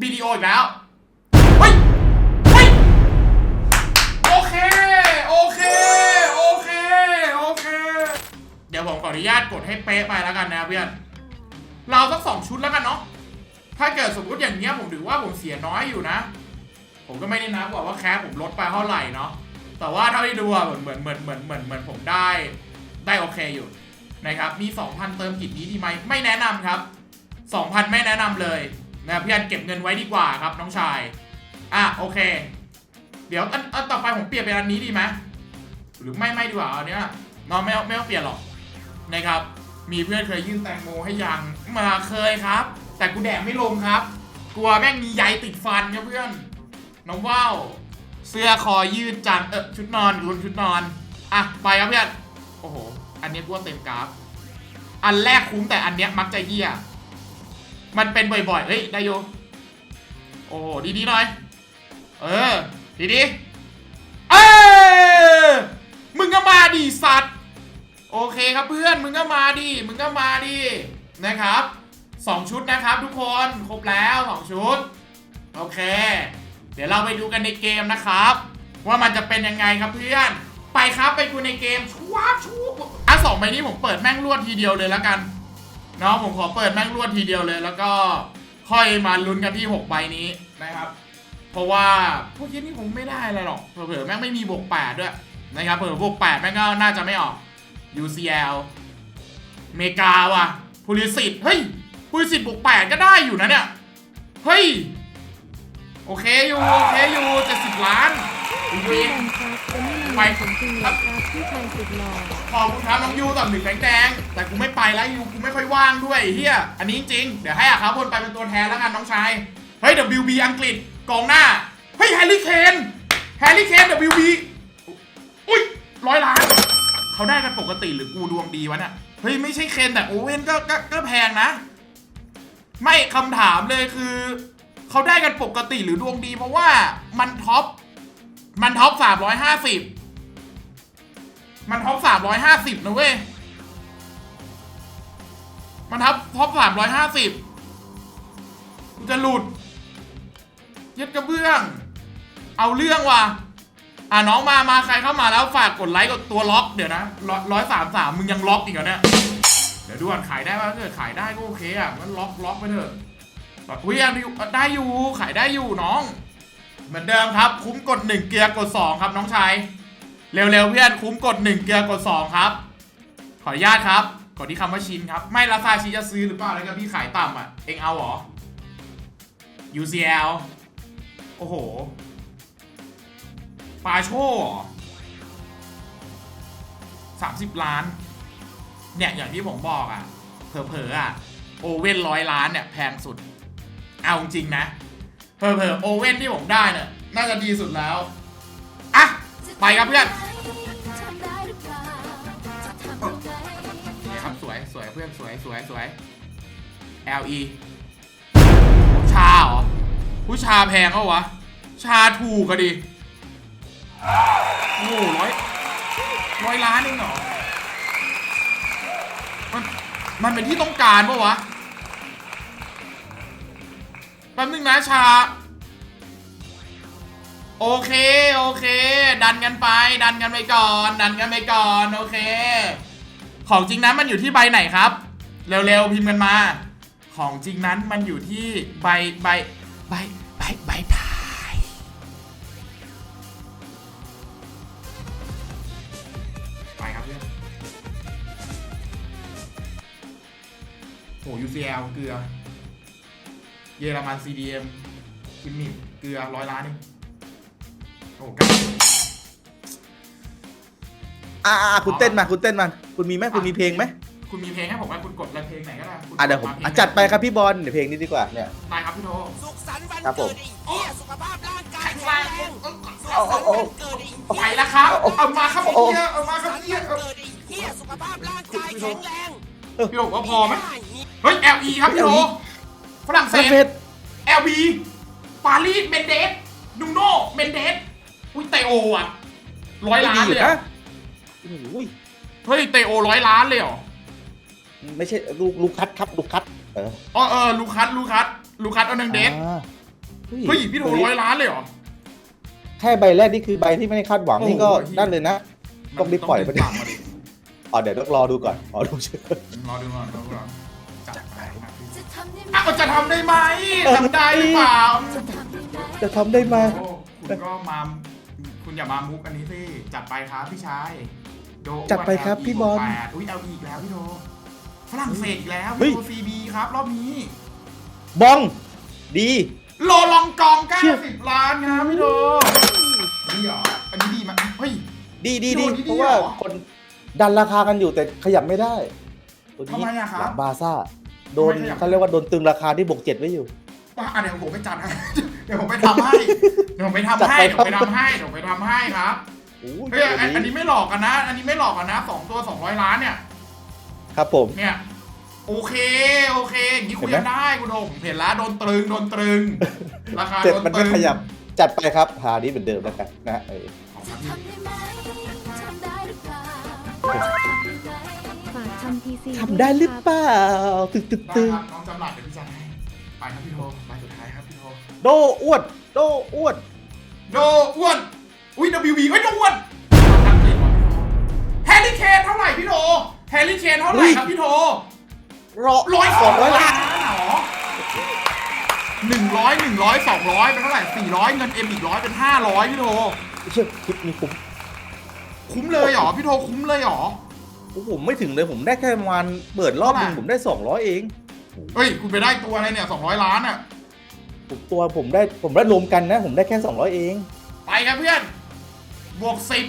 BDO อีกแล้วเฮ้ยเฮ้ยโอเค โอเค โอเค โอเค เดี๋ยวผมขออนุญาตกดให้เป๊ะไปแล้วกันนะเพื่อน เราสักสองชุดแล้วกันเนาะ ถ้าเกิดสมมติอย่างเงี้ยผมถือว่าผมเสียน้อยอยู่นะ ผมก็ไม่ได้นับว่าว่าแคสผมลดไปเท่าไหร่เนาะ แต่ว่าเท่าที่ดูอะเหมือนเหมือนเหมือนเหมือนเหมือนเหมือนผมได้ได้โอเคอยู่นะครับ มี 2,000 เติมกิจนี้ดีไหม ไม่แนะนำครับ 2,000 ไม่แนะนำเลย นะพี่อันเก็บเงินไว้ดีกว่าครับน้องชาย อะโอเค เดี๋ยวอันอันต่อไปผมเปลี่ยนเป็นอันนี้ดีไหมหรือไม่ไม่ดีกว่าอันเนี้ยน้องไม่เอาไม่ต้องเปลี่ยนหรอกนะครับ มีเพื่อนเคยยื่นแตงโมให้ยังมาเคยครับ แต่กูแดกไม่ลงครับ กลัวแม่งมีใยติดฟันครับเพื่อน น้องว่าวเสื้อคอยืดจังเออชุดนอนคุณชุดนอนอะไปครับเพื่อนโอ้โหอันนี้กูว่าเต็มกราฟอันแรกคุ้มแต่อันเนี้ยมักจะเหี้ย มันเป็นบ่อยๆ เฮ้ย ได้โยโอ้ดีๆหน่อย เออ ดีๆ เออมึงก็มาดิสัตว์ โอเคครับเพื่อน มึงก็มาดิ มึงก็มาดิ นะครับสองชุดนะครับทุกคน ครบแล้วสองชุด โอเค เดี๋ยวเราไปดูกันในเกมนะครับ ว่ามันจะเป็นยังไงครับเพื่อน ไปครับไปดูในเกมชูวับชูบอะสองใบนี้ผมเปิดแม่งรวดทีเดียวเลยแล้วกัน เนาะผมขอเปิดแม่งรวดทีเดียวเลย แล้วก็ค่อยมาลุ้นกันที่หกใบนี้นะครับ เพราะว่าพวกยี่นี่ผมไม่ได้อะไรหรอกเผื่อๆแม่งไม่มีบวกแปดด้วยนะครับเผื่อบวกแปดแม่งก็น่าจะไม่ออก UCL เมกาว่ะพูลิสิตเฮ้ยพูลิสิตบวกแปดก็ได้อยู่นะเนี่ยเฮ้ยโอเคอยู่โอเคอยู่เจ็ดสิบล้านอีกพี่วีแบงครับจะ ไม่มีไปผลจริงครับพี่ชายสุดหล่อขอบคุณครับน้องยูต่อหนึ่งแดงๆแต่กูไม่ไปแล้วยูกูไม่ค่อยว่างด้วยเฮียอันนี้จริงเดี๋ยวให้อาคาพลไปเป็นตัวแทนแล้วกันน้องชายเฮ้ย WB อังกฤษกองหน้าเฮ้ยแฮร์รี่เคนแฮร์รี่เคน WB อุ้ยร้อยล้านเขาได้กันปกติหรือกูดวงดีวะเนี่ยเฮ้ยไม่ใช่เคนแต่โอเว่นก็ก็แพงนะ ไม่คำถามเลยคือเขาได้กันปกติหรือดวงดีเพราะว่ามันท็อปมันท็อปสา มันท็อปสามร้อยห้าสิบนะเว้ย มันท็อปท็อปสามร้อยห้าสิบกูจะหลุด ยึดกระเบื้อง เอาเรื่องว่ะ อะน้องมา มาใครเข้ามาแล้วฝากกดไลค์กดตัวล็อกเดี๋ยวนะร้อยสามสามมึงยังล็อกอีกเหรอเนี่ย เดี๋ยวดูก่อนขายได้ป่ะถ้าเกิดขายได้ก็โอเคอะมันล็อกล็อกไปเถอะอุ้ยอันนี้ได้อยู่ขายได้อยู่น้อง เหมือนเดิมครับ คุ้มกดหนึ่งเกียร์กดสองครับน้องชาย เร็วๆเพื่อนคุ้มกดหนึ่งเกียร์กดสองครับ ขออนุญาตครับ กดที่คำว่าชินครับ ไม่ละซาชินจะซื้อหรือเปล่าแล้วก็พี่ขายต่ำอะ เองเอาเหรอ UCL โอ้โหปาโชสามสิบล้าน เนี่ย อย่างที่ผมบอกอะ เผลอๆอะ โอเว่นร้อยล้านเนี่ย แพงสุด เอาจริงนะ เผลอๆโอเว่นที่ผมได้เนี่ย น่าจะดีสุดแล้ว อะ ไปครับเพื่อน สวยเพื่อนสวยสวยสวย LE ชาเหรอผู้ชาแพงเขาวะ ชาถูกอะดิโอ้โหร้อยร้อยล้านเองเหรอมันมันเป็นที่ต้องการปะวะแป๊บนึงนะชา โอเค โอเค ดันกันไป ดันกันไปก่อน ดันกันไปก่อน โอเค ของจริงนั้นมันอยู่ที่ใบไหนครับ เร็วๆพิมพ์กันมา ของจริงนั้นมันอยู่ที่ใบใบใบใบใบพายไปครับเพื่อนโห UCL เกลือ เยอรมัน CDM คิมมิเกลือร้อยล้านเองโอ้ก้า อ่าอ่าคุณเต้นมาคุณเต้นมา คุณมีไหมคุณมีเพลงไหมคุณมีเพลงให้ผมไหมคุณกดเลยเพลงไหนก็ได้คุณอะเดี๋ยวผมกาเพลงอะจัดไปครับพี่บอลเดี๋ยวเพลงนี้ดีกว่าเนี่ยได้ครับพี่โทสุขสันต์วันครับผเกิมดไอ้เหี้ยสุขภาพร่างกายแข็งแข็แรงงแรงสุขเอาสันต์เอาวันเกิดไอ้ไปเหี้ยแล้วครับเอามาครับพี่เฮียเอามาครับสันต์พี่เฮียวันเกิดไอ้เหี้ยสุขภาพร่างกายแข็งแรงพี่บอกว่าพอไหมเฮ้ย LE ครับพี่โทฝรั่งเศประเภสท LB ปารีสเมนเดสนูโนเมนเดสอุ้ยเตโออะร้อยล้านดีอเลยู่ยเหรนะอ โอ้ยเฮ้ยเตโอร้อยล้านเลยเหรอไม่ใช่ลูกลูกคัดครับลูกคัดเอออ๋อเออลูคัสลูคัสลูคัสเอานังเดสอ่าเฮ้ยพี่โทร้อยล้านเลยเหรอ แค่ใบแรกนี่คือใบที่ไม่ได้คาดหวังนี่ก็โอ้โหนั่นเลยนะ ต้องรีบปล่อยมัไปนดิต้องรีบปรับมาดิอ๋อเดี๋ยวต้องรอดูก่อนรอดูชื่อรอดูก่อนรอดูก่อนจัดไปครับพี่จะทำได้ไหมอะก็จะทำได้ไหมทำได้หรือเปล่า จะทำได้ไหมจะทำได้ไหมโอ้คุณก็มา คุณอย่ามามุกอันนี้สิจัดไปครับพี่ชายโด จัดไปครับ LE พี่บอลแปดอุ้ย LE อีกแล้วพี่โดฝรั่งเศสอีกแล้วเฮ้ยพี่โด CB ครับรอบนี้บองดี โลลองกองเชี่ย90ล้านครับพี่โดนี่เหรออันนี้ดีมั้ยเฮ้ยดีดีโดดีนดีเพราะว่าเหรอคนดันราคากันอยู่แต่ขยับไม่ได้ตัวทำนี้ไมอะครับหลังบาซ่าโดนทำไมขยับเขาเรียกว่าโดนตึงราคาที่บวกเจ็ดไว้อยู่ว่าอะเดี๋ยวผมไปจัดให้เดี๋ยวผมไปทำให้เดี๋ยวผมไปทำจัดให้ไปเดี๋ยวไปครับทำให้เดี๋ยวไปทำให้ครับ โอ้ยเฮ้ยอันตัวอันนี้ไม่หลอกกันนะ อันนี้ไม่หลอกกันนะสองตัวสองร้อยล้านเนี่ย ครับผม เนี่ยโอเคโอเคอย่างนี้คุยเห็กันนไหมได้คุณโดผมเห็นแล้วโดนตรึงโดนตรึงราคาเจ็ดโดนมันตรึก็งขยับจัดไปครับหานี้เหมือนเดิมแล้วกันนะฮะเออของครับทำได้ไหมทำได้หรือเปล่าฝากทำทีซีทำได้หรือเปล่าตึกตึกได้ตึกครับน้องจำหลัดเดี๋ยวพี่จัดให้ไปครับพี่โทไปสุดท้ายครับพี่โทโดอ้วนโดอ้วนโดอ้วน อุ้ย WB เฮ้ยโดอ้วนแฮร์รี่เคนเท่าไหร่พี่โทแฮร์รี่เคนเท่าไหร่ครับพี่โทรอร้อยสสอองงร้ร้ออยยล้าล้านนเหรอหนึ่งร้อยหนึ่งร้อยสองร้อยเป็นเท่าไหร่สี่ร้อยเงินเอ็มอีกร้อยเป็นห้าร้อยพี่โทเชื่อคลิปนี้คุ้มคุ้มเลยเหรอพี่โทคุ้มเลยเหรอโอ้ผมไม่ถึงเลยผมได้แค่ประมาณเปิดรอบหนึงเท่าไหร่ผมได้200เองเฮ้ยคุณไปได้ตัวอะไรเนี่ยสองร้อยล้านอะผมตัวผมได้ผมได้รวมกันนะ ผมได้แค่200เอง ไปครับเพื่อน บวกสิบ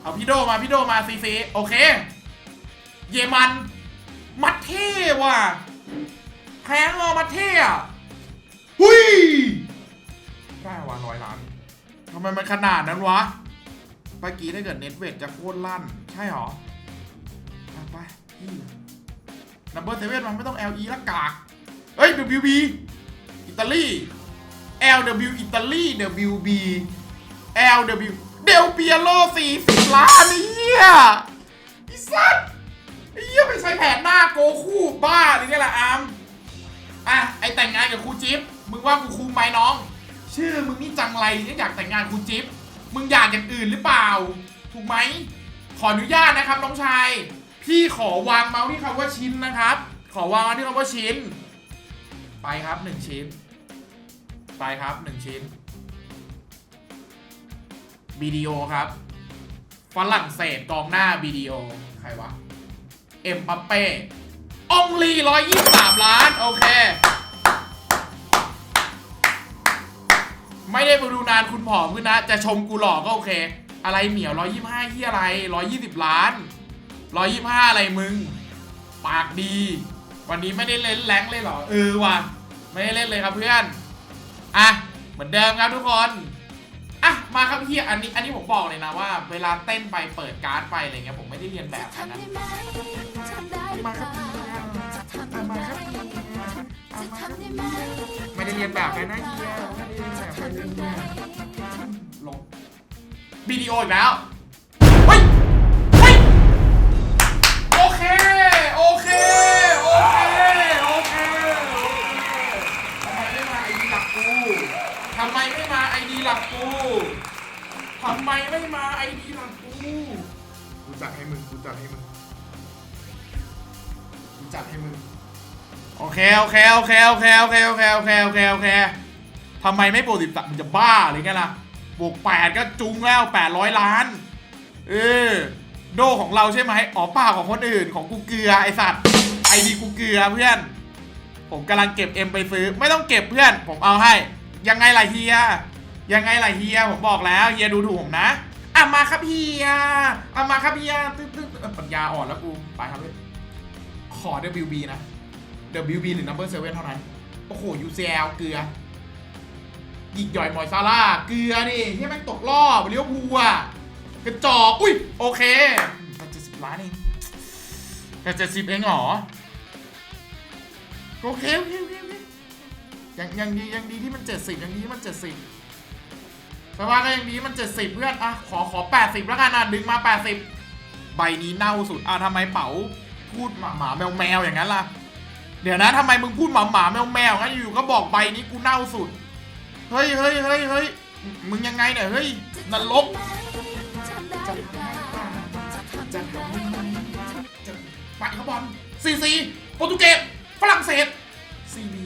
เอาพี่โดมาพี่โดมาซีซีโอเค เยมัน มัดเท่ว่ะแพงรอมัดเท่อะหุยได้วันร้อยล้านทำไมมันขนาดนั้นวะเมื่อกี้ถ้าเกิดเน็ตเวทจะโคตรลั่น ใช่หรอไปนัมเบอร์เซเว่นมันไม่ต้อง LE ละกากเฮ้ย WB อิตาลี LW อิตาลี WB LW เดลเปียโล40 ล้านเหี้ยไอีสัตว์ไอ้เหี้ยไปใช้แผนหน้าโกคู่บ้าหรือไงล่ะอามอะไอแต่งงานกับครูจิ๊บมึงว่ากูคุ้มไหมน้อง ชื่อมึงนี่จังไรที่อยากแต่งงานครูจิ๊บมึงอยากอย่างอื่นหรือเปล่า ถูกไหมขออนุญาตนะครับน้องชาย พี่ขอวางเมาส์ที่คำว่าชิ้นนะครับ ขอวางเมาส์ที่คำว่าชิ้น ไปครับหนึ่งชิ้น ไปครับหนึ่งชิ้น วิดีโอครับฝรั่งเศสกองหน้าวิดีโอใครวะ เอ็มปัปเป้องลีร้อยยี่สามล้าน โอเค ไม่ได้มาดูนานคุณผอมขึ้นนะ จะชมกูหล่อก็โอเค อะไรเหมียวร้อยยี่ห้าที่อะไรร้อยยี่สิบล้านร้อยยี่ห้าอะไรมึง ปากดี วันนี้ไม่ได้เล่นแรงเลยเหรอ เออว่ะ ไม่ได้เล่นเลยครับเพื่อน อะ เหมือนเดิมครับทุกคน มาครับพี่อันนี้อันนี้ผมบอกเลยนะว่า เวลาเต้นไปเปิดการ์ดไปอะไรเงี้ยผมไม่ได้เรียนแบบนะทำได้ไหมทำได้หรือเปมาล่าครับจะทำได้อะไหมมาครับจะทำได้ไหมไม่ได้เรียนแบบเลยนะเฮียไม่ได้เรียนแบบเลยเฮียลงวิดีโออีกแล้วเฮ้ยเฮ้ยโอเค โอเคโอเค โอเค ทำไมไม่มาไอดีหลักกูทำไมไม่มาไอดีหลักกูทำไมไม่มาไอดีหลักกูกูจัดให้มึงกูจัดให้มึงกูจัดให้มึงโอเคโอเคโอเคโอเคโอเคโอเคโอเคโอเคโอเคทำไมไม่บวกสิบสามมึงจะบ้าหรือไงล่ะบวกแปดก็จุงแล้วแปดร้อยล้าน เออ โดของเราใช่ไหมอ๋อเปล่าของคนอื่นของกูเกลือไอสัตว์ไอดีกูเกลือเพื่อน ผมกำลังเก็บเอ็มไปซื้อ ไม่ต้องเก็บเพื่อน ผมเอาให้ ยังไงล่ะเฮีย ยังไงล่ะเฮีย ผมบอกแล้วเฮียดูถูกผมนะ อะมาครับเฮียอะมาครับเฮียตึ๊ดตึ๊ดปัญญาอ่อนแล้วกู ไปครับเพื่อนขอ WB นะ WB หรือ number 7เท่านั้น โอ้โห UCL เกลือหยิกหย่อยมอยซาร่า เกลือนี่ที่แม่งตกรอบเลี้ยวภูอะกระจอก อุ้ย โอเคแต่เจ็ดสิบล้านเองแต่เจ็ดสิบเองเหรอ โอเคโอเคโอเค ยังยังดียังดีที่มันเจ็ดสิบยังดีที่มันเจ็ดสิบแต่ว่าก็ยังดีที่มันเจ็ดสิบเพื่อนอะขอขอแปดสิบแล้วกันอะดึงมาแปดสิบใบนี้เน่าสุดอะทำไมเป๋าพูดหมาหมาแมวแมวอย่างนั้นล่ะ เดี๋ยวนะทำไมมึงพูดหมาหมาแมวแมวงั้นอยู่ก็บอกใบนี้กูเน่าสุด เฮ้ยเฮ้ยเฮ้ยเฮ้ยมึงยังไงเนี่ยเฮ้ยนรกทำได้หรือเปล่าจะทำจะได้ทำได้ไหมจะไปเขาบอลซีซีโปรตุเกสฝรั่งเศสซีบี